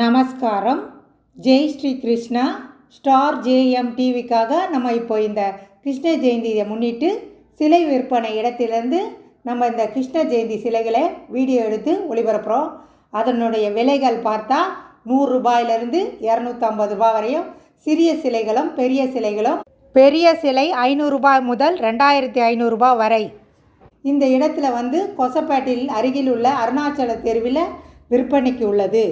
நமஸ்காரம். Jai Shri Krishna. Star JM டிவிக்காக நம்ம இப்போ இந்த கிருஷ்ண ஜெயந்தியை முன்னிட்டு சிலை விற்பனை இடத்திலேருந்து நம்ம இந்த கிருஷ்ண ஜெயந்தி சிலைகளை வீடியோ எடுத்து ஒளிபரப்புகிறோம் அதனுடைய விலைகள் பார்த்தா நூறு ரூபாயிலிருந்து இரநூத்தம்பது ரூபாய் வரையும். சிறிய சிலைகளும் பெரிய சிலைகளும். பெரிய சிலை ஐநூறுரூபாய் முதல் ரெண்டாயிரத்தி ஐநூறுரூபா வரை. இந்த இடத்துல வந்து கொசப்பேட்டில் அருகில் உள்ள அருணாச்சல தெருவில் விற்பனைக்கு உள்ளது.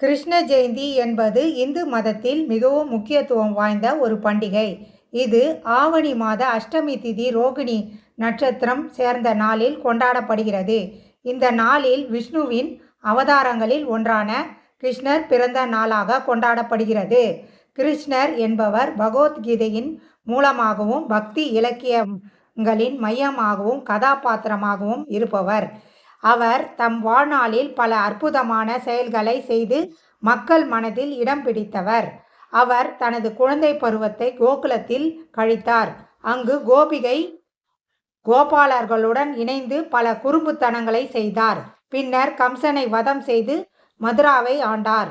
கிருஷ்ண ஜெயந்தி என்பது இந்து மதத்தில் மிகவும் முக்கியத்துவம் வாய்ந்த ஒரு பண்டிகை. இது ஆவணி மாத அஷ்டமி திதி ரோகிணி நட்சத்திரம் சேர்ந்த நாளில் கொண்டாடப்படுகிறது. இந்த நாளில் விஷ்ணுவின் அவதாரங்களில் ஒன்றான கிருஷ்ணர் பிறந்த நாளாக கொண்டாடப்படுகிறது. கிருஷ்ணர் என்பவர் பகவத்கீதையின் மூலமாகவும் பக்தி இலக்கியங்களின் மையமாகவும் கதாபாத்திரமாகவும் இருப்பவர். அவர் தம் வாழ்நாளில் பல அற்புதமான செயல்களை செய்து மக்கள் மனதில் இடம் பிடித்தவர். அவர் தனது குழந்தை பருவத்தை கோகுலத்தில் கழித்தார். அங்கு கோபிகை கோபாலர்களுடன் இணைந்து பல குறும்புத்தனங்களை செய்தார். பின்னர் கம்சனை வதம் செய்து மதுராவை ஆண்டார்.